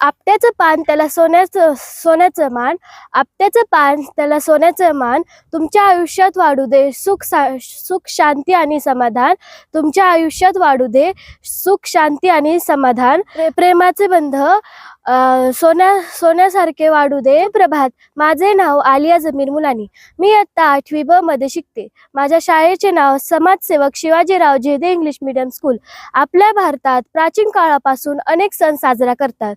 आपट्याचं पान त्याला सोन्याचं सोन्याचं मान आपट्याचं पान त्याला सोन्याचं मान तुमच्या आयुष्यात वाढू दे सुख सा सुख शांती आणि समाधान. तुमच्या आयुष्यात वाढू दे सुख शांती आणि समाधान. प्रेमाचे बंध सोन्या सोन्यासारखे वाढू दे प्रभात. माझे नाव आलिया जमीर मुलानी. मी आत्ता आठवी ब मध्ये शिकते. माझ्या शाळेचे नाव समाजसेवक शिवाजीराव जेदे इंग्लिश मीडियम स्कूल. आपल्या भारतात प्राचीन काळापासून अनेक सण साजरा करतात.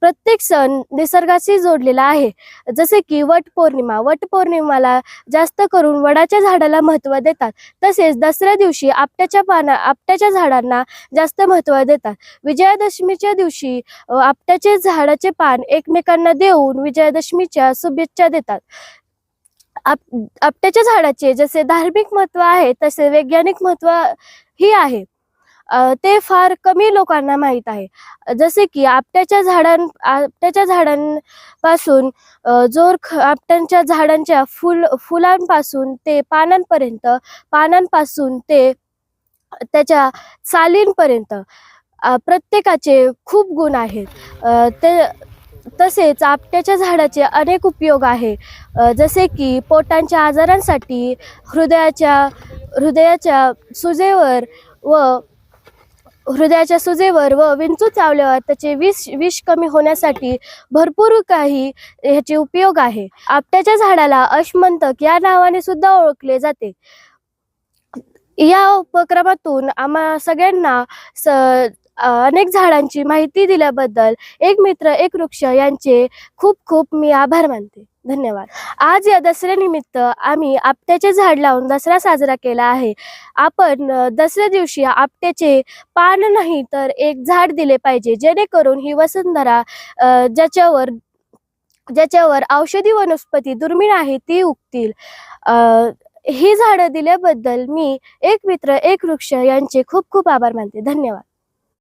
प्रत्येक सण निसर्गाशी जोडलेला आहे. जसे की वट पौर्णिमा. वट पौर्णिमाला जास्त करून वडाच्या झाडाला महत्त्व देतात. तसेच दसऱ्या दिवशी आपट्याच्या पाना आपट्याच्या झाडांना जास्त महत्त्व देतात. विजयादशमीच्या दिवशी अ, आपट्याचे झाडाचे पान एकमेकांना देऊन विजयादशमीच्या शुभेच्छा देतात. आप आपट्याच्या झाडाचे जसे धार्मिक महत्त्व आहे तसे वैज्ञानिक महत्त्व ही आहे. ते फार कमी लोकांना माहीत आहे. जसे की आपट्याच्या झाडां आपट्याच्या झाडांपासून जोर ख- आपट्यांच्या झाडांच्या फुल फुलांपासून ते पानांपर्यंत पानांपासून ते त्याच्या सालींपर्यंत. प्रत्येकाचे खूप गुण आहेत. ते तसेच आपट्याच्या झाडाचे अनेक उपयोग आहे. जसे की पोटांच्या आजारांसाठी हृदयाच्या हृदयाच्या सुजेवर व हृदयाच्या सुजेवर व विंचू चावल्यावर त्याचे विष विष कमी होण्यासाठी भरपूर काही ह्याचे उपयोग आहे. आपट्याच्या झाडाला अश्मंतक या नावाने सुद्धा ओळखले जाते. या उपक्रमातून आम्हा सगळ्यांना स अनेक झाडांची माहिती दिल्याबद्दल एक मित्र एक वृक्ष यांचे खूप खूप मी आभार मानते. धन्यवाद. आज या दसऱ्यानिमित्त आम्ही आपट्याचे झाड लावून दसरा साजरा केला आहे. आपण दसऱ्या दिवशी आपट्याचे पान नाही तर एक झाड दिले पाहिजे जेणेकरून ही वसुंधरा ज्याच्यावर ज्याच्यावर औषधी वनस्पती दुर्मिळ आहे ती उगतील. ही झाडं दिल्याबद्दल मी एक मित्र एक वृक्ष यांचे खूप खूप आभार मानते. धन्यवाद.